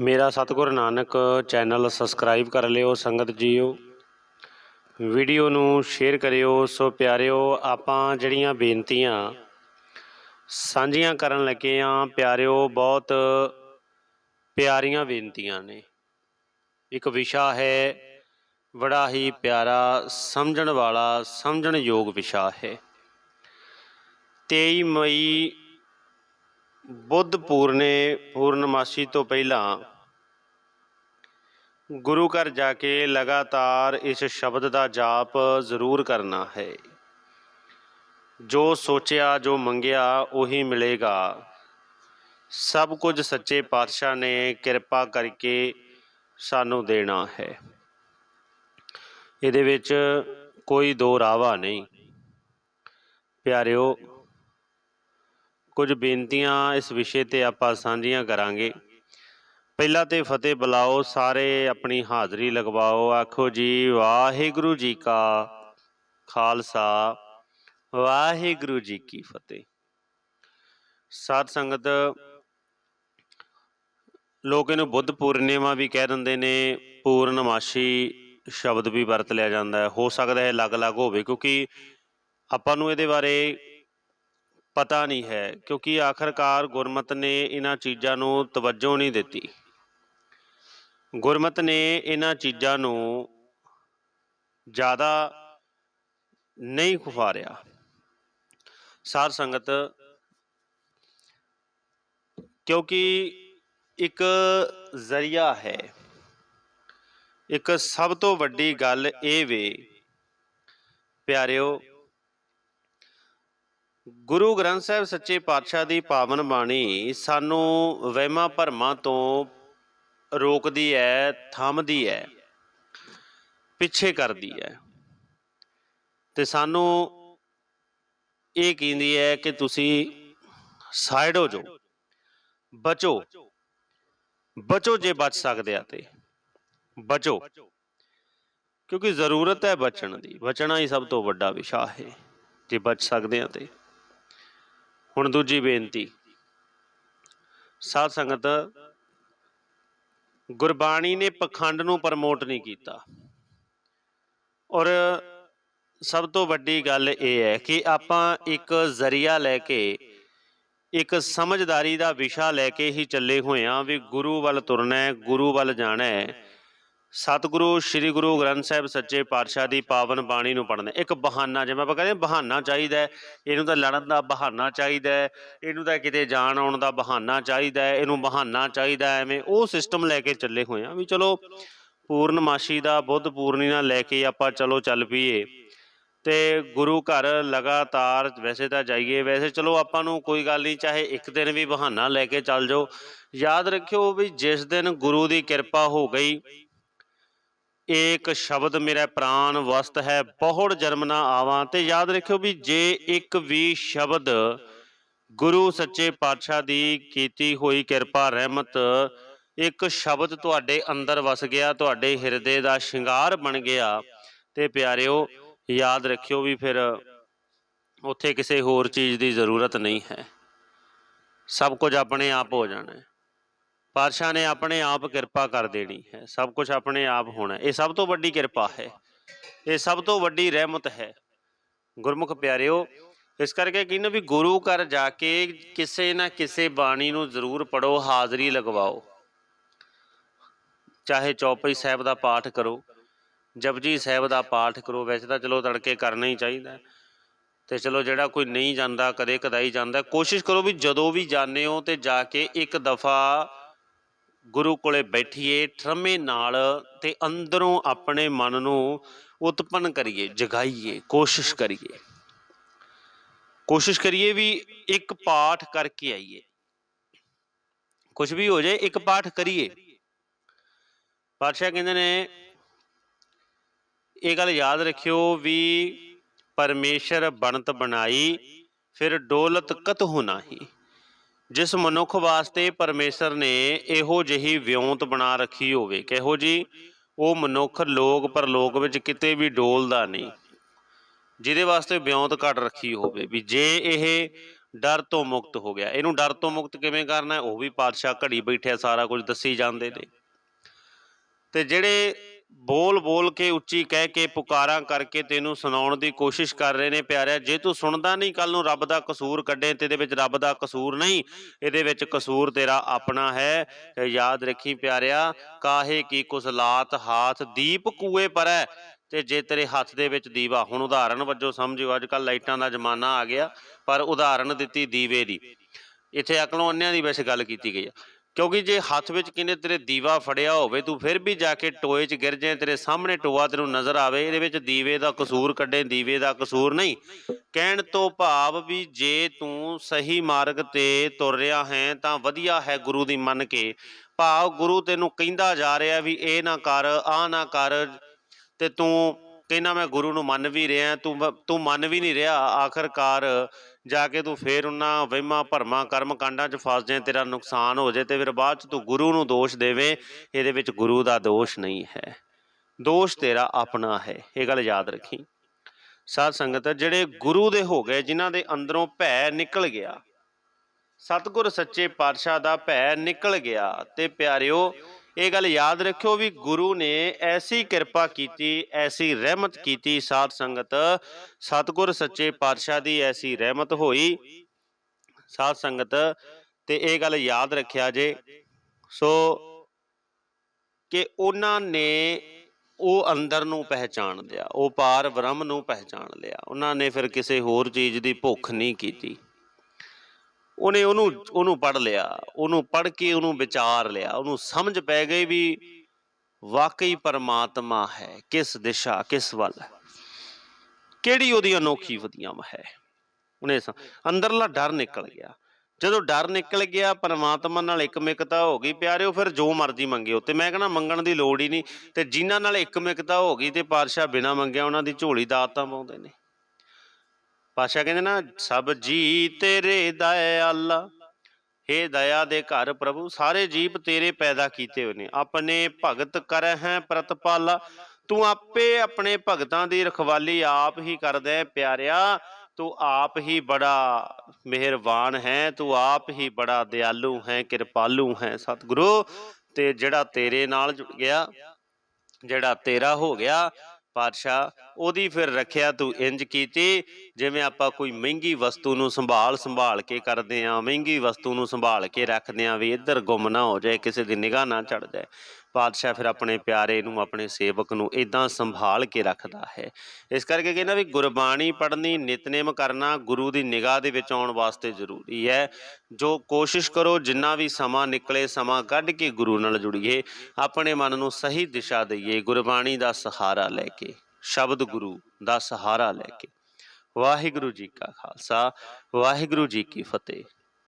ਮੇਰਾ ਸਤਿਗੁਰ Nanak channel subscribe ਕਰ ਲਿਓ, ਸੰਗਤ ਜੀਓ। ਵੀਡੀਓ ਨੂੰ ਸ਼ੇਅਰ ਕਰਿਓ, ਸੋ ਪਿਆਰਿਓ, ਆਪਾਂ ਜਿਹੜੀਆਂ ਬੇਨਤੀਆਂ ਸਾਂਝੀਆਂ ਕਰਨ ਲੱਗੇ ਆਂ, ਪਿਆਰਿਓ, ਬਹੁਤ ਪਿਆਰੀਆਂ ਬੇਨਤੀਆਂ ਨੇ। ਇੱਕ ਵਿਸ਼ਾ ਹੈ, ਬੜਾ ਹੀ ਪਿਆਰਾ, ਸਮਝਣ ਵਾਲਾ ਸਮਝਣ ਯੋਗ ਵਿਸ਼ਾ ਹੈ। 23 ਮਈ ਬੁੱਧ ਪੂਰਨੇ ਪੂਰਨਮਾਸੀ ਤੋਂ ਪਹਿਲਾਂ ਗੁਰੂ ਘਰ ਜਾ ਕੇ ਲਗਾਤਾਰ ਇਸ ਸ਼ਬਦ ਦਾ ਜਾਪ ਜ਼ਰੂਰ ਕਰਨਾ ਹੈ। ਜੋ ਸੋਚਿਆ, ਜੋ ਮੰਗਿਆ, ਉਹੀ ਮਿਲੇਗਾ। ਸਭ ਕੁਝ ਸੱਚੇ ਪਾਤਸ਼ਾਹ ਨੇ ਕਿਰਪਾ ਕਰਕੇ ਸਾਨੂੰ ਦੇਣਾ ਹੈ। ਇਹਦੇ ਵਿੱਚ ਕੋਈ ਦੋ ਰਾਵਾ ਨਹੀਂ। ਪਿਆਰਿਓ ਕੁਝ ਬੇਨਤੀਆਂ ਇਸ ਵਿਸ਼ੇ ਤੇ ਆਪਾਂ ਸਾਂਝੀਆਂ ਕਰਾਂਗੇ। ਪਹਿਲਾਂ ਤੇ ਫਤਿਹ ਬੁਲਾਓ, ਸਾਰੇ ਆਪਣੀ ਹਾਜ਼ਰੀ ਲਗਵਾਓ, ਆਖੋ ਜੀ, ਵਾਹਿਗੁਰੂ ਜੀ ਕਾ ਖਾਲਸਾ, ਵਾਹਿਗੁਰੂ ਜੀ ਕੀ ਫਤਿਹ। ਸਾਧ ਸੰਗਤ, ਲੋਕ ਇਹਨੂੰ ਬੁੱਧ ਪੂਰਨਿਮਾ ਵੀ ਕਹਿ ਦਿੰਦੇ ਨੇ, ਪੂਰਨਮਾਸ਼ੀ ਸ਼ਬਦ ਵੀ ਵਰਤ ਲਿਆ ਜਾਂਦਾ ਹੈ। ਹੋ ਸਕਦਾ ਹੈ ਅਲੱਗ-ਅਲੱਗ ਹੋਵੇ, ਕਿਉਂਕਿ ਆਪਾਂ ਨੂੰ ਇਹਦੇ ਬਾਰੇ ਪਤਾ ਨਹੀਂ ਹੈ, ਕਿਉਂਕਿ ਆਖਰਕਾਰ ਗੁਰਮਤ ਨੇ ਇਹਨਾਂ ਚੀਜ਼ਾਂ ਨੂੰ ਤਵੱਜੋ ਨਹੀਂ ਦਿੱਤੀ। ਗੁਰਮਤ ਨੇ ਇਹਨਾਂ ਚੀਜ਼ਾਂ ਨੂੰ ਜ਼ਿਆਦਾ ਨਹੀਂ ਖੁਫਾਰਿਆ। ਸਾਧ ਸੰਗਤ, ਕਿਉਂਕਿ ਇੱਕ ਜ਼ਰੀਆ ਹੈ, ਇੱਕ ਸਭ ਤੋਂ ਵੱਡੀ ਗੱਲ ਇਹ ਵੇ, ਪਿਆਰਿਓ ਗੁਰੂ ਗ੍ਰੰਥ ਸਾਹਿਬ ਸੱਚੇ ਪਾਤਸ਼ਾਹ ਦੀ ਪਾਵਨ ਬਾਣੀ ਸਾਨੂੰ ਵਹਿਮਾਂ ਭਰਮਾਂ ਤੋਂ ਰੋਕਦੀ ਹੈ, ਥੰਮਦੀ ਹੈ, ਪਿੱਛੇ ਕਰਦੀ ਹੈ। ਤੇ ਸਾਨੂੰ ਇਹ ਕਹਿੰਦੀ ਹੈ ਕਿ ਤੁਸੀਂ ਸਾਈਡ ਹੋ ਜਾਓ, ਬਚੋ ਬਚੋ ਜੇ ਬਚ ਸਕਦੇ ਆ ਤੇ, ਬਚੋ। ਕਿਉਂਕਿ ਜ਼ਰੂਰਤ ਹੈ ਬਚਣ ਦੀ, ਬਚਣਾ ਹੀ ਸਭ ਤੋਂ ਵੱਡਾ ਵਿਸ਼ਾ ਹੈ, ਜੇ ਬਚ ਸਕਦੇ ਆ ਤੇ। ਹੁਣ ਦੂਜੀ ਬੇਨਤੀ। ਸਾਧ ਸੰਗਤ, ਗੁਰਬਾਣੀ ਨੇ ਪਖੰਡ ਨੂੰ ਪ੍ਰਮੋਟ ਨਹੀਂ ਕੀਤਾ। ਔਰ ਸਭ ਤੋਂ ਵੱਡੀ ਗੱਲ ਇਹ ਹੈ ਕਿ ਆਪਾਂ ਇੱਕ ਜ਼ਰੀਆ ਲੈ ਕੇ, ਇੱਕ ਸਮਝਦਾਰੀ ਦਾ ਵਿਸ਼ਾ ਲੈ ਕੇ ਹੀ ਚੱਲੇ ਹੋਏ ਆ ਵੀ ਗੁਰੂ ਵੱਲ ਤੁਰਨਾ ਹੈ, ਗੁਰੂ ਵੱਲ ਜਾਣਾ ਹੈ। ਸਤਿਗੁਰੂ, ਸ੍ਰੀ ਗੁਰੂ ਗ੍ਰੰਥ ਸਾਹਿਬ ਸੱਚੇ ਪਾਤਸ਼ਾਹ ਦੀ ਪਾਵਨ ਬਾਣੀ ਨੂੰ ਪੜ੍ਹਨਾ ਇੱਕ ਬਹਾਨਾ ਜਿਵੇਂ ਆਪਾਂ ਕਹਿੰਦੇ ਬਹਾਨਾ ਚਾਹੀਦਾ ਇਹਨੂੰ ਤਾਂ ਲੜਨ ਦਾ ਬਹਾਨਾ ਚਾਹੀਦਾ ਇਹਨੂੰ ਤਾਂ ਕਿਤੇ ਜਾਣ ਆਉਣ ਦਾ ਬਹਾਨਾ ਚਾਹੀਦਾ ਇਹਨੂੰ ਬਹਾਨਾ ਚਾਹੀਦਾ ਐਵੇਂ ਉਹ ਸਿਸਟਮ ਲੈ ਕੇ ਚੱਲੇ ਹੋਏ ਆ ਵੀ ਚਲੋ ਪੂਰਨਮਾਸ਼ੀ ਦਾ, ਬੁੱਧ ਪੂਰਨੀ ਨਾਲ ਲੈ ਕੇ ਆਪਾਂ ਚਲੋ ਚੱਲ ਪਈਏ। ਤੇ ਗੁਰੂ ਘਰ ਲਗਾਤਾਰ ਵੈਸੇ ਤਾਂ ਜਾਈਏ। ਵੈਸੇ ਚਲੋ ਆਪਾਂ ਨੂੰ ਕੋਈ ਗੱਲ ਨਹੀਂ, ਚਾਹੇ ਇੱਕ ਦਿਨ ਵੀ ਬਹਾਨਾ ਲੈ ਕੇ ਚੱਲ ਜਾਓ। ਯਾਦ ਰੱਖਿਓ ਵੀ ਜਿਸ ਦਿਨ ਗੁਰੂ ਦੀ ਕਿਰਪਾ ਹੋ ਗਈ ਏਕ ਸ਼ਬਦ ਮੇਰਾ ਪ੍ਰਾਨ ਵਸਤ ਹੈ, ਬਹੁੜ ਜਨਮ ਨਾ ਆਵਾਂ। ਤੇ ਯਾਦ ਰੱਖਿਓ ਵੀ ਜੇ ਇੱਕ ਵੀ ਸ਼ਬਦ ਗੁਰੂ ਸੱਚੇ ਪਾਤਸ਼ਾਹ ਦੀ ਕੀਤੀ ਹੋਈ ਕਿਰਪਾ, ਰਹਿਮਤ, ਇੱਕ ਸ਼ਬਦ ਤੁਹਾਡੇ ਅੰਦਰ ਵਸ ਗਿਆ, ਤੁਹਾਡੇ ਹਿਰਦੇ ਦਾ ਸ਼ਿੰਗਾਰ ਬਣ ਗਿਆ, ਤੇ ਪਿਆਰਿਓ, ਯਾਦ ਰੱਖਿਓ ਵੀ ਫਿਰ ਉੱਥੇ ਕਿਸੇ ਹੋਰ ਚੀਜ਼ ਦੀ ਜ਼ਰੂਰਤ ਨਹੀਂ ਹੈ। ਸਭ ਕੁਝ ਆਪਣੇ ਆਪ ਹੋ ਜਾਣਾ ਹੈ। ਪਾਤਸ਼ਾਹ ਨੇ ਆਪਣੇ ਆਪ ਕਿਰਪਾ ਕਰ ਦੇਣੀ ਹੈ। ਸਭ ਕੁਝ ਆਪਣੇ ਆਪ ਹੋਣਾ ਇਹ ਸਭ ਤੋਂ ਵੱਡੀ ਕਿਰਪਾ ਹੈ। ਇਹ ਸਭ ਤੋਂ ਵੱਡੀ ਰਹਿਮਤ ਹੈ। ਗੁਰਮੁਖ ਪਿਆਰਿਓ, ਇਸ ਕਰਕੇ ਕਹਿੰਦੇ ਵੀ ਗੁਰੂ ਘਰ ਜਾ ਕੇ ਕਿਸੇ ਨਾ ਕਿਸੇ ਬਾਣੀ ਨੂੰ ਜ਼ਰੂਰ ਪੜੋ ਹਾਜ਼ਰੀ ਲਗਵਾਓ। ਚਾਹੇ ਚੌਪਈ ਸਾਹਿਬ ਦਾ ਪਾਠ ਕਰੋ, ਜਪਜੀ ਸਾਹਿਬ ਦਾ ਪਾਠ ਕਰੋ, ਵੈਸੇ ਤਾਂ ਚਲੋ ਤੜਕੇ ਕਰਨਾ ਹੀ ਚਾਹੀਦਾ ਤੇ ਚਲੋ ਜਿਹੜਾ ਕੋਈ ਨਹੀਂ ਜਾਂਦਾ, ਕਦੇ ਕਦਾਈ ਜਾਂਦਾ, ਕੋਸ਼ਿਸ਼ ਕਰੋ ਵੀ ਜਦੋਂ ਵੀ ਜਾਂਦੇ ਹੋ ਤੇ ਜਾ ਕੇ ਇੱਕ ਦਫਾ ਗੁਰੂ ਕੋਲੇ ਬੈਠੀਏ, ਠਰਮੇ ਨਾਲ ਤੇ ਅੰਦਰੋਂ ਆਪਣੇ ਮਨ ਨੂੰ ਉਤਪੰਨ ਕਰੀਏ, ਜਗਾਈਏ, ਕੋਸ਼ਿਸ਼ ਕਰੀਏ। ਕੋਸ਼ਿਸ਼ ਕਰੀਏ ਵੀ ਇੱਕ ਪਾਠ ਕਰਕੇ ਆਈਏ। ਕੁਝ ਵੀ ਹੋ ਜਾਏ, ਇੱਕ ਪਾਠ ਕਰੀਏ। ਪਾਤਸ਼ਾਹ ਕਹਿੰਦੇ ਨੇ, ਇਹ ਗੱਲ ਯਾਦ ਰੱਖਿਓ ਵੀ ਪਰਮੇਸ਼ਰ ਬਣਤ ਬਣਾਈ, ਫਿਰ ਡੋਲਤ ਹੋਣਾ ਹੀ ਜਿਸ ਮਨੁੱਖ ਵਾਸਤੇ ਪਰਮੇਸ਼ਰ ਨੇ ਇਹੋ ਜਿਹੀ ਵਿਉਂਤ ਬਣਾ ਰੱਖੀ ਹੋਵੇ, ਕਿਹੋ ਜੀ? ਉਹ ਮਨੁੱਖ ਲੋਕ ਪਰਲੋਕ ਵਿੱਚ ਕਿਤੇ ਵੀ ਡੋਲਦਾ ਨਹੀਂ, ਜਿਹਦੇ ਵਾਸਤੇ ਵਿਉਂਤ ਘਟ ਰੱਖੀ ਹੋਵੇ, ਵੀ ਜੇ ਇਹ ਡਰ ਤੋਂ ਮੁਕਤ ਹੋ ਗਿਆ। ਇਹਨੂੰ ਡਰ ਤੋਂ ਮੁਕਤ ਕਿਵੇਂ ਕਰਨਾ? ਉਹ ਵੀ ਪਾਤਸ਼ਾਹ ਘੜੀ ਬੈਠਿਆ ਸਾਰਾ ਕੁਝ ਦੱਸੀ ਜਾਂਦੇ ਨੇ। ਤੇ ਜਿਹੜੇ ਬੋਲ ਬੋਲ ਕੇ ਉੱਚੀ ਕਹਿ ਕੇ ਪੁਕਾਰਾਂ ਕਰਕੇ ਤੈਨੂੰ ਸੁਣਾਉਣ ਦੀ ਕੋਸ਼ਿਸ਼ ਕਰ ਰਹੇ ਨੇ ਪਿਆਰਿਆ, ਜੇ ਤੂੰ ਸੁਣਦਾ ਨਹੀਂ ਕੱਲ ਨੂੰ ਰੱਬ ਦਾ ਕਸੂਰ ਕੱਢੇ ਤੇ ਇਹਦੇ ਵਿੱਚ ਰੱਬ ਦਾ ਕਸੂਰ ਨਹੀਂ, ਇਹਦੇ ਵਿੱਚ ਕਸੂਰ ਤੇਰਾ ਆਪਣਾ ਹੈ। ਯਾਦ ਰੱਖੀ ਪਿਆਰਿਆ, ਕਾਹੇ ਕੀ ਕੁਸਲਾਤ ਹਾਥ ਦੀਪ ਕੂਏ ਪਰੈ ਤੇ ਜੇ ਤੇਰੇ ਹੱਥ ਦੇ ਵਿੱਚ ਦੀਵਾ, ਹੁਣ ਉਦਾਹਰਨ ਵਜੋਂ ਸਮਝਿਓ ਅੱਜ ਕੱਲ ਲਾਈਟਾਂ ਦਾ ਜ਼ਮਾਨਾ ਆ ਗਿਆ, ਪਰ ਉਦਾਹਰਨ ਦਿੱਤੀ ਦੀਵੇ ਦੀ। ਇੱਥੇ ਅਕਲੋਂ ਅੰਨਿਆਂ ਦੀ ਵੈਸੇ ਗੱਲ ਕੀਤੀ ਗਈ ਆ। ਕਿਉਂਕਿ ਜੇ ਹੱਥ ਵਿੱਚ ਕਿਨੇ ਤੇਰੇ ਦੀਵਾ ਫੜਿਆ ਹੋਵੇ, ਤੂੰ ਫਿਰ ਵੀ ਜਾ ਕੇ ਟੋਏ 'ਚ ਗਿਰ ਜਾਏ, ਤੇਰੇ ਸਾਹਮਣੇ ਟੋਆ ਤੈਨੂੰ ਨਜ਼ਰ ਆਵੇ, ਇਹਦੇ ਵਿੱਚ ਦੀਵੇ ਦਾ ਕਸੂਰ ਕੱਢੇ, ਦੀਵੇ ਦਾ ਕਸੂਰ ਨਹੀਂ। ਕਹਿਣ ਤੋਂ ਭਾਵ ਵੀ ਜੇ ਤੂੰ ਸਹੀ ਮਾਰਗ ਤੇ ਤੁਰ ਰਿਹਾ ਹੈ, ਤਾਂ ਵਧੀਆ ਹੈ ਗੁਰੂ ਦੀ ਮੰਨ ਕੇ। ਭਾਵ ਗੁਰੂ ਤੈਨੂੰ ਕਹਿੰਦਾ ਜਾ ਰਿਹਾ ਵੀ ਇਹ ਨਾ ਕਰ ਆ ਨਾ ਕਰ, ਤੇ ਤੂੰ ਕਹਿੰਦਾ ਮੈਂ ਗੁਰੂ ਨੂੰ ਮੰਨ ਵੀ ਰਿਹਾ, ਤੂੰ ਤੂੰ ਮੰਨ ਵੀ ਨਹੀਂ ਰਿਹਾ, ਆਖਰਕਾਰ ਜਾ ਕੇ ਤੂੰ ਫੇਰ ਉਹਨਾਂ ਵਹਿਮਾਂ ਭਰਮਾਂ ਕਰਮ ਕਾਂਡਾਂ 'ਚ ਫਸ ਜਾਏ, ਤੇਰਾ ਨੁਕਸਾਨ ਹੋ ਜਾਏ, ਤੇ ਫਿਰ ਬਾਅਦ 'ਚ ਤੂੰ ਗੁਰੂ ਨੂੰ ਦੋਸ਼ ਦੇਵੇਂ, ਇਹਦੇ ਵਿੱਚ ਗੁਰੂ ਦਾ ਦੋਸ਼ ਨਹੀਂ ਹੈ। ਦੋਸ਼ ਤੇਰਾ ਆਪਣਾ ਹੈ, ਇਹ ਗੱਲ ਯਾਦ ਰੱਖੀ। ਸਾਧ ਸੰਗਤ, ਜਿਹੜੇ ਗੁਰੂ ਦੇ ਹੋ ਗਏ, ਜਿਨ੍ਹਾਂ ਦੇ ਅੰਦਰੋਂ ਭੈ ਨਿਕਲ ਗਿਆ, ਸਤਿਗੁਰ ਸੱਚੇ ਪਾਤਸ਼ਾਹ ਦਾ ਭੈ ਨਿਕਲ ਗਿਆ, ਤੇ ਪਿਆਰਿਓ ਇਹ ਗੱਲ ਯਾਦ ਰੱਖਿਓ ਵੀ ਗੁਰੂ ਨੇ ਐਸੀ ਕਿਰਪਾ ਕੀਤੀ, ਐਸੀ ਰਹਿਮਤ ਕੀਤੀ ਸਾਧ ਸੰਗਤ। ਸਤਿਗੁਰ ਸੱਚੇ ਪਾਤਸ਼ਾਹ ਦੀ ਐਸੀ ਰਹਿਮਤ ਹੋਈ ਸਾਧ ਸੰਗਤ। ਤੇ ਇਹ ਗੱਲ ਯਾਦ ਰੱਖਿਆ ਜੇ। ਸੋ ਕਿ ਉਹਨਾਂ ਨੇ ਉਹ ਅੰਦਰ ਨੂੰ ਪਹਿਚਾਣ ਲਿਆ, ਉਹ ਪਾਰ ਬ੍ਰਹਮ ਨੂੰ ਪਹਿਚਾਣ ਲਿਆ। ਉਹਨਾਂ ਨੇ ਫਿਰ ਕਿਸੇ ਹੋਰ ਚੀਜ਼ ਦੀ ਭੁੱਖ ਨਹੀਂ ਕੀਤੀ। ਉਹਨੇ ਉਹਨੂੰ ਉਹਨੂੰ ਪੜ ਲਿਆ, ਉਹਨੂੰ ਪੜ ਕੇ ਉਹਨੂੰ ਵਿਚਾਰ ਲਿਆ, ਉਹਨੂੰ ਸਮਝ ਪੈ ਗਈ ਵੀ ਵਾਕਈ ਪਰਮਾਤਮਾ ਹੈ, ਕਿਸ ਦਿਸ਼ਾ, ਕਿਸ ਵੱਲ ਕਿਹੜੀ ਉਹਦੀ ਅਨੋਖੀ ਵਧੀਆਮ ਹੈ? ਉਹਨੇ ਅੰਦਰਲਾ ਡਰ ਨਿਕਲ ਗਿਆ। ਜਦੋਂ ਡਰ ਨਿਕਲ ਗਿਆ, ਪਰਮਾਤਮਾ ਨਾਲ ਇਕਮਿਕਤਾ ਹੋ ਗਈ, ਪਿਆਰਿਓ, ਫਿਰ ਜੋ ਮਰਜ਼ੀ ਮੰਗਿਓ। ਤੇ ਮੈਂ ਕਹਿੰਦਾ ਮੰਗਣ ਦੀ ਲੋੜ ਹੀ ਨਹੀਂ, ਤੇ ਜਿਨ੍ਹਾਂ ਨਾਲ ਇਕਮਿਕਤਾ ਹੋ ਗਈ, ਤੇ ਪਾਤਸ਼ਾਹ ਬਿਨਾ ਮੰਗਿਆ ਉਹਨਾਂ ਦੀ ਝੋਲੀ ਦਾਤਾਂ ਪਾਉਂਦੇ ਨੇ। ਪਾਤਸ਼ਾਹ ਕਹਿੰਦੇ ਨਾ, ਸਭ ਜੀ ਤੇਰੇ ਦਇਆਲਾ, ਹੇ ਦਇਆ ਦੇ ਘਰ ਪ੍ਰਭੂ, ਸਾਰੇ ਜੀਵ ਤੇਰੇ ਪੈਦਾ ਕੀਤੇ ਹੋਏ ਨੇ। ਆਪਣੇ ਭਗਤ ਕਰੈ ਪ੍ਰਤਪਾਲਾ, ਤੂੰ ਆਪੇ ਆਪਣੇ ਭਗਤਾਂ ਦੀ ਰਖਵਾਲੀ ਆਪ ਹੀ ਕਰਦਾ ਹੈ, ਪਿਆਰਿਆ, ਤੂੰ ਆਪ ਹੀ ਬੜਾ ਮਿਹਰਬਾਨ ਹੈ, ਤੂੰ ਆਪ ਹੀ ਬੜਾ ਦਿਆਲੂ ਹੈ, ਕਿਰਪਾਲੂ ਹੈ। ਸਤਿਗੁਰੂ, ਤੇ ਜਿਹੜਾ ਤੇਰੇ ਨਾਲ ਜੁੜ ਗਿਆ, ਜਿਹੜਾ ਤੇਰਾ ਹੋ ਗਿਆ, ਪਾਤਸ਼ਾਹ ਉਹਦੀ ਫਿਰ ਰੱਖਿਆ ਤੂੰ ਇੰਜ ਕੀਤੀ, ਜਿਵੇਂ ਆਪਾਂ ਕੋਈ ਮਹਿੰਗੀ ਵਸਤੂ ਨੂੰ ਸੰਭਾਲ ਸੰਭਾਲ ਕੇ ਕਰਦੇ ਆ ਮਹਿੰਗੀ ਵਸਤੂ ਨੂੰ ਸੰਭਾਲ ਕੇ ਰੱਖਦੇ ਆ ਵੀ ਇੱਧਰ ਗੁੰਮ ਨਾ ਹੋ ਜਾਏ, ਕਿਸੇ ਦੀ ਨਿਗਾਹ ਨਾ ਚੜ ਜਾਏ। ਪਾਤਸ਼ਾਹ ਫਿਰ ਆਪਣੇ ਪਿਆਰੇ ਨੂੰ, ਆਪਣੇ ਸੇਵਕ ਨੂੰ ਇਦਾਂ ਸੰਭਾਲ ਕੇ ਰੱਖਦਾ ਹੈ। ਇਸ ਕਰਕੇ ਕਹਿੰਦਾ ਵੀ ਗੁਰਬਾਣੀ ਪੜ੍ਹਨੀ, ਨਿਤਨੇਮ ਕਰਨਾ ਗੁਰੂ ਦੀ ਨਿਗਾਹ ਦੇ ਵਿੱਚ ਆਉਣ ਵਾਸਤੇ ਜ਼ਰੂਰੀ ਹੈ। ਜੋ ਕੋਸ਼ਿਸ਼ ਕਰੋ, ਜਿੰਨਾ ਵੀ ਸਮਾਂ ਨਿਕਲੇ, ਸਮਾਂ ਕੱਢ ਕੇ ਗੁਰੂ ਨਾਲ ਜੁੜੀਏ, ਆਪਣੇ ਮਨ ਨੂੰ ਸਹੀ ਦਿਸ਼ਾ ਦਈਏ, ਗੁਰਬਾਣੀ ਦਾ ਸਹਾਰਾ ਲੈ ਕੇ। ਸ਼ਬਦ ਗੁਰੂ ਦਾ ਸਹਾਰਾ ਲੈ ਕੇ। ਵਾਹਿਗੁਰੂ ਜੀ ਕਾ ਖਾਲਸਾ ਵਾਹਿਗੁਰੂ ਜੀ ਕੀ ਫਤਿਹ।